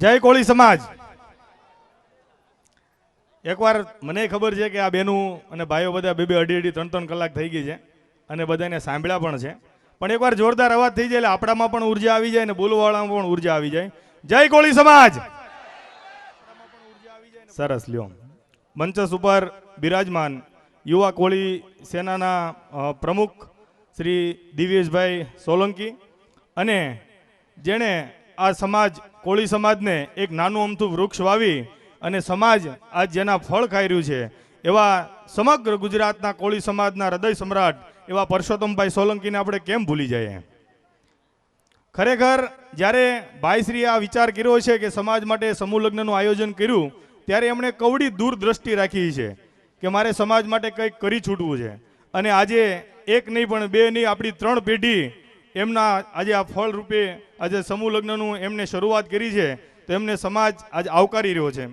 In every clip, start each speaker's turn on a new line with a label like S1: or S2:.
S1: જય કોળી સમાજ. એકવાર મને ખબર છે કે આ બેનું અને ભાઈઓ બધા બે બે અઢી અઢી ત્રણ ત્રણ કલાક થઈ ગઈ છે અને બધાને સાંભળ્યા પણ છે. પણ એકવાર જોરદાર અવાજ થઈ જાય એટલે આપણામાં પણ ઊર્જા આવી જાય અને બોલવાળામાં પણ ઊર્જા આવી જાય. જય કોળી સમાજ. સરસ, લ્યો. મંચસ ઉપર બિરાજમાન યુવા કોળી સેનાના પ્રમુખ શ્રી દિવ્યેશભાઈ સોલંકી અને જેણે આ સમાજ, કોળી સમાજને એક નાનું અમથું વૃક્ષ વાવી અને સમાજ આજ જેના ફળ ખાઈ રહ્યું છે. એવા સમગ્ર ગુજરાતના કોળી સમાજના હૃદય સમ્રાટ એવા પરસોત્તમભાઈ સોલંકીને આપણે કેમ ભૂલી જઈએ? ખરેખર, જ્યારે ભાઈશ્રીએ આ વિચાર કર્યો છે કે સમાજ માટે સમૂહ લગ્નનું આયોજન કર્યું, ત્યારે એમણે કવડી દૂરદ્રષ્ટિ રાખી છે કે મારે સમાજ માટે કંઈક કરી છૂટવું છે. અને આજે એક નહીં પણ બે નહીં, આપણી ત્રણ પેઢી એમના આજે આ ફળ રૂપે આજે સમૂહ લગ્નનું એમને શરૂઆત કરી છે, તો એમને સમાજ આજે આવકારી રહ્યો છે.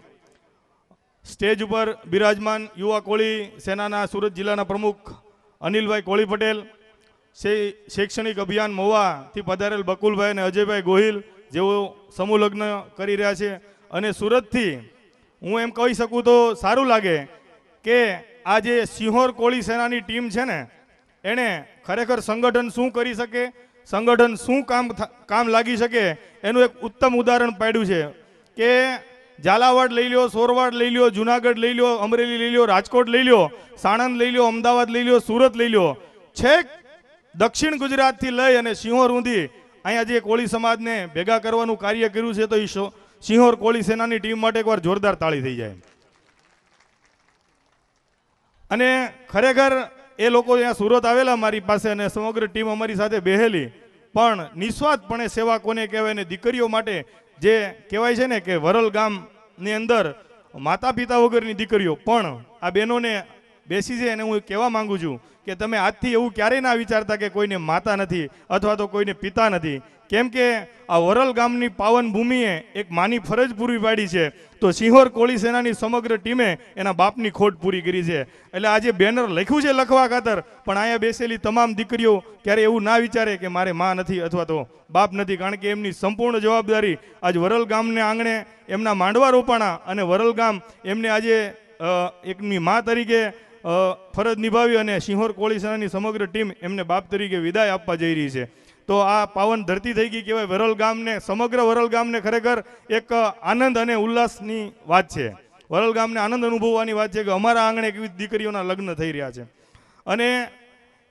S1: સ્ટેજ ઉપર બિરાજમાન યુવા કોળી સેનાના સુરત જિલ્લાના પ્રમુખ અનિલભાઈ કોળી પટેલ શૈક્ષણિક અભિયાન મોવાથી પધારેલ બકુલભાઈ અને અજયભાઈ ગોહિલ, જેઓ સમૂહ લગ્ન કરી રહ્યા છે. અને સુરતથી હું એમ કહી શકું તો સારું લાગે કે આ જે સિંહોર કોળી સેનાની ટીમ છે ને, એણે ખરેખર સંગઠન શું કરી શકે સંગઠન શું કામ કામ લાગી શકે? એનું એક ઉત્તમ ઉદાહરણ પાડ્યું છે કે ઝાલાવાડ લઈ લ્યો, સોરવાડ લઈ લ્યો, જુનાગઢ લઈ લ્યો, અમરેલી લઈ લ્યો, રાજકોટ લઈ લ્યો, સાણંદ લઈ લ્યો, અમદાવાદ લઈ લ્યો, સુરત લઈ લ્યો. છેક દક્ષિણ ગુજરાતથી લઈ અને સિંહોર ઊંધી અહીંયા જે કોળી સમાજને ભેગા કરવાનું કાર્ય કર્યું છે તો એ સિંહોર કોળી સેનાની ટીમ માટે એકવાર જોરદાર તાળી થઈ જાય. અને ખરેખર એ લોકો અહીંયા સુરત આવેલા મારી પાસે અને સમગ્ર ટીમ અમારી સાથે બેહેલી. પણ નિસ્વાર્થપણે સેવા કોને કહેવાય ને દીકરીઓ માટે જે કહેવાય છે ને કે વરલ ગામની અંદર માતા પિતા વગરની દીકરીઓ, પણ આ બહેનોને બેસી છે અને હું કહેવા માંગુ છું કે તમે આજથી એવું ક્યારેય ના વિચારતા કે કોઈને માતા નથી અથવા તો કોઈને પિતા નથી. કેમ કે આ વરલ ગામની પાવન ભૂમિએ એક માની ફરજ પૂરી પાડી છે. તો સિંહોર કોળી સેનાની સમગ્ર ટીમે એના બાપની ખોટ પૂરી કરી છે. એટલે આજે બેનર લખ્યું છે લખવા ખાતર, પણ અહીંયા બેસેલી તમામ દીકરીઓ ક્યારે એવું ના વિચારે કે મારે માં નથી અથવા તો બાપ નથી. કારણ કે એમની સંપૂર્ણ જવાબદારી આજ વરલ ગામને આંગણે એમના માંડવા રોપાણા અને વરલ ગામ એમને આજે એકની મા તરીકે ફરજ નિભાવી અને સિંહોર કોળી સેનાની સમગ્ર ટીમ એમને બાપ તરીકે વિદાય આપવા જઈ રહી છે. તો આ પાવન ધરતી થઈ ગઈ કહેવાય વરલ ગામને, સમગ્ર વરલ ગામને ખરેખર એક આનંદ અને ઉલ્લાસની વાત છે. વરલ ગામને આનંદ અનુભવવાની વાત છે કે અમારા આંગણે કેવી દીકરીઓના લગ્ન થઈ રહ્યા છે. અને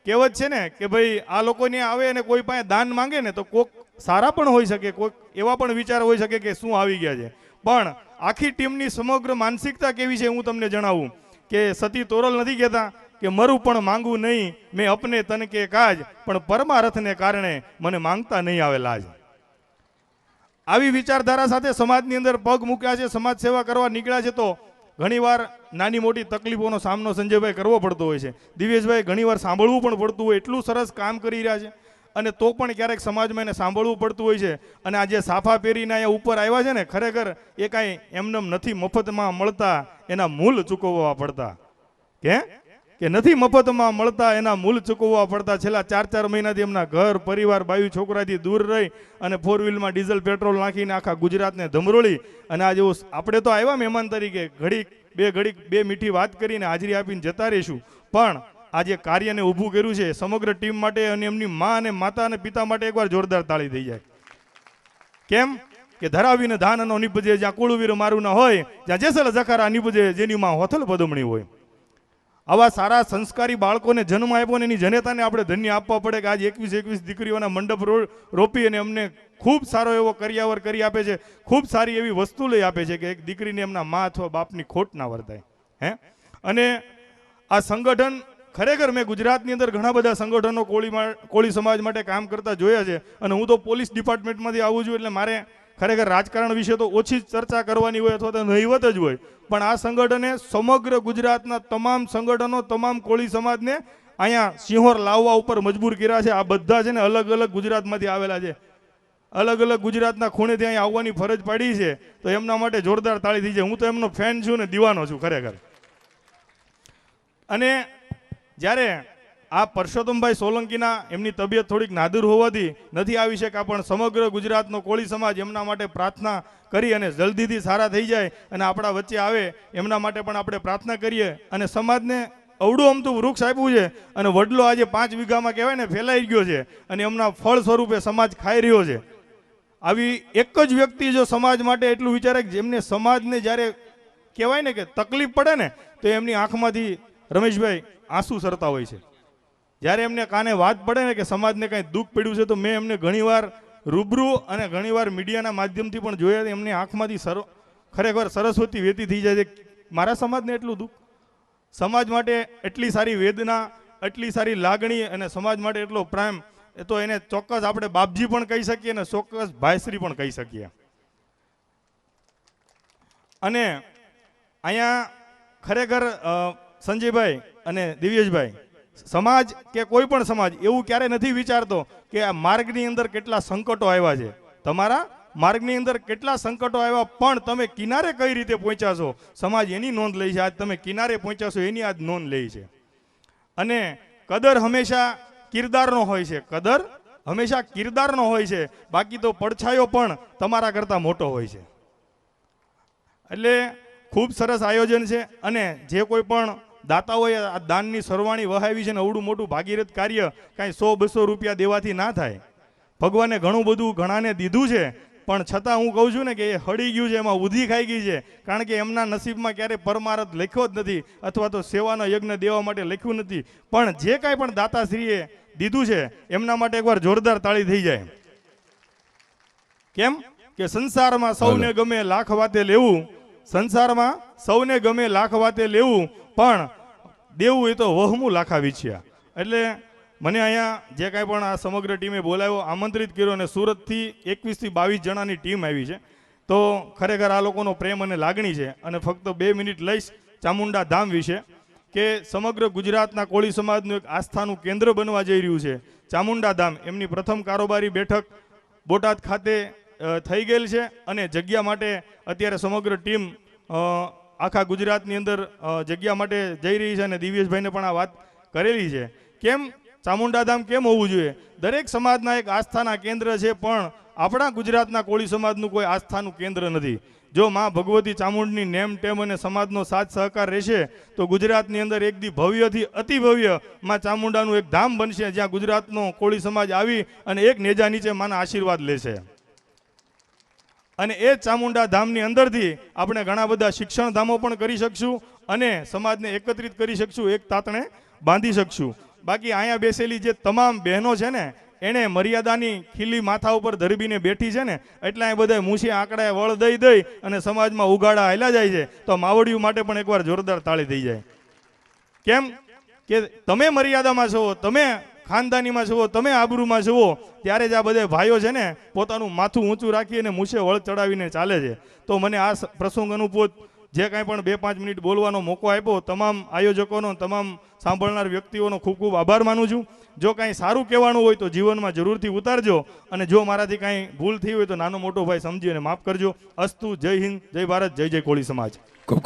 S1: કહેવત છે ને કે ભાઈ આ લોકોને આવે અને કોઈ પાસે દાન માંગે ને તો કોક સારા પણ હોઈ શકે કોઈક એવા પણ વિચાર હોઈ શકે કે શું આવી ગયા છે. પણ આખી ટીમની સમગ્ર માનસિકતા કેવી છે હું તમને જણાવું. કે સતી તોરલ નથી કહેતા કે મરું પણ માંગવું નહીં, મેં અપને તન કે કાજ, પણ પરમારથને કારણે મને માંગતા નહીં આવેલા જ. આવી વિચારધારા સાથે સમાજની અંદર પગ મૂક્યા છે, સમાજ સેવા કરવા નીકળ્યા છે, તો ઘણીવાર નાની મોટી તકલીફોનો સામનો સંજયભાઈ કરવો પડતો હોય છે. દિવેશભાઈ ઘણીવાર સાંભળવું પણ પડતું હોય, એટલું સરસ કામ કરી રહ્યા છે. અને તો પણ ક્યારેક સમાજમાં એને સાંભળવું પડતું હોય છે. અને આ જે સાફા પહેરીને અહીંયા ઉપર આવ્યા છે ને, ખરેખર એ કાંઈ એમનેમ નથી મફતમાં મળતા, એના મૂલ ચૂકવવા પડતા. કે? કે નથી મફતમાં મળતા, એના મૂલ ચૂકવવા પડતા. છેલ્લા ચાર ચાર મહિનાથી એમના ઘર, પરિવાર, બાયુ, છોકરાથી દૂર રહી અને ફોર વ્હીલમાં ડીઝલ, પેટ્રોલ નાખીને આખા ગુજરાતને ધમરોળી. અને આજે આપણે તો આવ્યા મહેમાન તરીકે. ઘડીક, બે ઘડીક, બે મીઠી વાત કરીને હાજરી આપીને જતા રહીશું. પણ આ જે કાર્યને ઊભું કર્યું છે, સમગ્ર ટીમ માટે અને એમની મા અને માતા અને પિતા માટે એકવાર જોરદાર તાળી થઈ જાય. કેમ? કે ધરાવીને ધાનનો નિપજે, જ્યાં કુળવીર મારું ના હોય, જ્યાં જેસલ જખારા નિપજે, જેની માં હોથલ પદમણી હોય. આવા સારા સંસ્કારી બાળકોને જન્મ આપ્યો ને એની જનેતાને આપણે ધન્ય આપવા પડે કે આજે એકવીસ એકવીસ દીકરીઓના મંડપ રોપી અને અમને ખૂબ સારો એવો કરિયાવર કરી આપે છે, ખૂબ સારી એવી વસ્તુ લઈ આપે છે કે એક દીકરીને એમના મા અથવા બાપની ખોટ ના વર્તાય. હે? અને આ સંગઠન ખરેખર મેં ગુજરાતની અંદર ઘણા બધા સંગઠનો કોળી કોળી સમાજ માટે કામ કરતા જોયા છે અને હું તો પોલીસ ડિપાર્ટમેન્ટમાંથી આવું છું એટલે મારે ખરેખર રાજકારણ વિશે તો ઓછી ચર્ચા કરવાની હોય અથવા તો નહીવત જ હોય. પણ આ સંગઠને સમગ્ર ગુજરાતના તમામ સંગઠનો, તમામ કોળી સમાજને અહીંયા સિંહોર લાવવા ઉપર મજબૂર કર્યા છે. આ બધા છે ને અલગ અલગ ગુજરાતમાંથી આવેલા છે. અલગ અલગ ગુજરાતના ખૂણેથી અહીંયા આવવાની ફરજ પાડી છે. તો એમના માટે જોરદાર તાળી થઈ છે. હું તો એમનો ફેન છું ને દીવાનો છું ખરેખર. અને જ્યારે આ પરસોત્તમભાઈ સોલંકીના એમની તબિયત થોડીક નાદુર હોવાથી નથી આવી શક્યા, પણ સમગ્ર ગુજરાતનો કોળી સમાજ એમના માટે પ્રાર્થના કરી અને જલ્દીથી સારા થઈ જાય અને આપણા વચ્ચે આવે, એમના માટે પણ આપણે પ્રાર્થના કરીએ અને સમાજને અવડું અમતું વૃક્ષ આપ્યું છે અને વડલો આજે પાંચ વીઘામાં કહેવાય ને ફેલાઈ ગયો છે અને એમના ફળ સ્વરૂપે સમાજ ખાઈ રહ્યો છે. આવી એક જ વ્યક્તિ જો સમાજ માટે એટલું વિચારે કે જેમને સમાજને જ્યારે કહેવાય ને કે તકલીફ પડે ને, તો એમની આંખમાંથી રમેશભાઈ આંસુ સરતા હોય છે. જ્યારે એમને કાને વાત પડે ને કે સમાજને કાંઈ દુઃખ પડ્યું છે તો મેં એમને ઘણીવાર રૂબરૂ અને ઘણીવાર મીડિયાના માધ્યમથી પણ જોયા એમની આંખમાંથી સર, ખરેખર સરસ્વતી વેતી થઈ જાય છે. મારા સમાજને એટલું દુઃખ? સમાજ માટે એટલી સારી વેદના, એટલી સારી લાગણી અને સમાજ માટે એટલો પ્રેમ, એ તો એને ચોક્કસ આપણે બાપજી પણ કહી શકીએ અને ચોક્કસ ભાઈશ્રી પણ કહી શકીએ. અને અહીંયા ખરેખર સંજયભાઈ અને દિવ્યેશભાઈ, સમાજ કે કોઈ પણ સમાજ, એવું ક્યારે નથી વિચારતો કે આ માર્ગની અંદર કેટલા સંકટો આવ્યા છે. તમારા માર્ગની અંદર કેટલા સંકટો આવ્યા, પણ તમે કિનારે કઈ રીતે પહોંચ્યા છો, સમાજ એની નોંધ લે છે. આજ તમે કિનારે પહોંચ્યા છો, એની આજ નોંધ લે છે. અને કદર હંમેશા કિરદારનો હોય છે. કદર હંમેશા કિરદારનો હોય છે. બાકી તો પડછાયો પણ તમારા કરતાં મોટો હોય છે. એટલે ખૂબ સરસ આયોજન છે. અને જે કોઈ પણ દાતાઓએ આ દાનની સરવાણી વહાવી છે ને અવડું મોટું ભાગીરથ કાર્ય કાંઈ સો બસો રૂપિયા દેવાથી ના થાય. ભગવાને ઘણું બધું ઘણાને દીધું છે પણ છતાં હું કહું છું ને કે એ હળી ગયું છે એમાં ઉધી ખાઈ ગઈ છે કારણ કે એમના નસીબમાં ક્યારે પરમારથ લખ્યો જ નથી અથવા તો સેવાનો યજ્ઞ દેવા માટે લખ્યું નથી. પણ જે કાંઈ પણ દાતાશ્રીએ દીધું છે એમના માટે એકવાર જોરદાર તાળી થઈ જાય. કેમ? કે સંસારમાં સૌને ગમે લાખ વાતે લેવું સંસારમાં સૌને ગમે લાખ વાતે લેવું પણ દેવું એ તો વહમું લાખા વિછ્યા એટલે મને અહીંયા જે કાંઈ પણ આ સમગ્ર ટીમે બોલાવ્યો, આમંત્રિત કર્યો અને સુરતથી એકવીસથી બાવીસ જણાની ટીમ આવી છે. તો ખરેખર આ લોકોનો પ્રેમ અને લાગણી છે. અને ફક્ત બે મિનિટ લઈશ ચામુંડા ધામ વિશે, કે સમગ્ર ગુજરાતના કોળી સમાજનું એક આસ્થાનું કેન્દ્ર બનવા જઈ રહ્યું છે. ચામુંડા ધામ, એમની પ્રથમ કારોબારી બેઠક બોટાદ ખાતે થઈ ગયેલ છે. અને જગ્યા માટે અત્યારે સમગ્ર ટીમ આખા ગુજરાતની અંદર જગ્યા માટે જઈ રહી છે અને દિવ્યેશભાઈને પણ આ વાત કરેલી છે. કેમ? ચામુંડાધામ કેમ હોવું જોઈએ? દરેક સમાજના એક આસ્થાના કેન્દ્ર છે, પણ આપણા ગુજરાતના કોળી સમાજનું કોઈ આસ્થાનું કેન્દ્ર નથી. જો માં ભગવતી ચામુંડની નેમ, ટેમ અને સમાજનો સાથ સહકાર રહેશે, તો ગુજરાતની અંદર એકદી ભવ્યથી અતિ ભવ્યમાં ચામુંડાનું એક ધામ બનશે, જ્યાં ગુજરાતનો કોળી સમાજ આવી અને એક નેજા નીચે માના આશીર્વાદ લેશે. અને એ ચામુંડા ધામની અંદરથી આપણે ઘણા બધા શિક્ષણ ધામો પણ કરી શકશું અને સમાજને એકત્રિત કરી શકશું, એક તાતણે બાંધી શકશું. બાકી અહીંયા બેસેલી જે તમામ બહેનો છે ને, એણે મર્યાદાની ખીલી માથા ઉપર ધરબીને બેઠી છે ને, એટલે એ બધા મૂછી આંકડાએ વળ દઈ દઈ અને સમાજમાં ઉગાડા હેલા જાય છે, તો માવડિયું માટે પણ એકવાર જોરદાર તાળી થઈ જાય. કેમ? કે તમે મર્યાદામાં છો, તમે ખાનદાનીમાં જુઓ, તમે આબરૂમાં જુઓ, ત્યારે જ આ બધા ભાઈઓ છે ને પોતાનું માથું ઊંચું રાખી અને મૂછે વળ ચડાવીને ચાલે છે. તો મને આ પ્રસંગ અનુભૂત જે કાંઈ પણ બે પાંચ મિનિટ બોલવાનો મોકો આપ્યો, તમામ આયોજકોનો, તમામ સાંભળનાર વ્યક્તિઓનો ખૂબ ખૂબ આભાર માનું છું. જો કાંઈ સારું કહેવાનું હોય તો જીવનમાં જરૂરથી ઉતારજો અને જો મારાથી કાંઈ ભૂલ થઈ હોય તો નાનો મોટો ભાઈ સમજી અને માફ કરજો. અસ્તુ, જય હિન્દ, જય ભારત, જય જય કોળી સમાજ.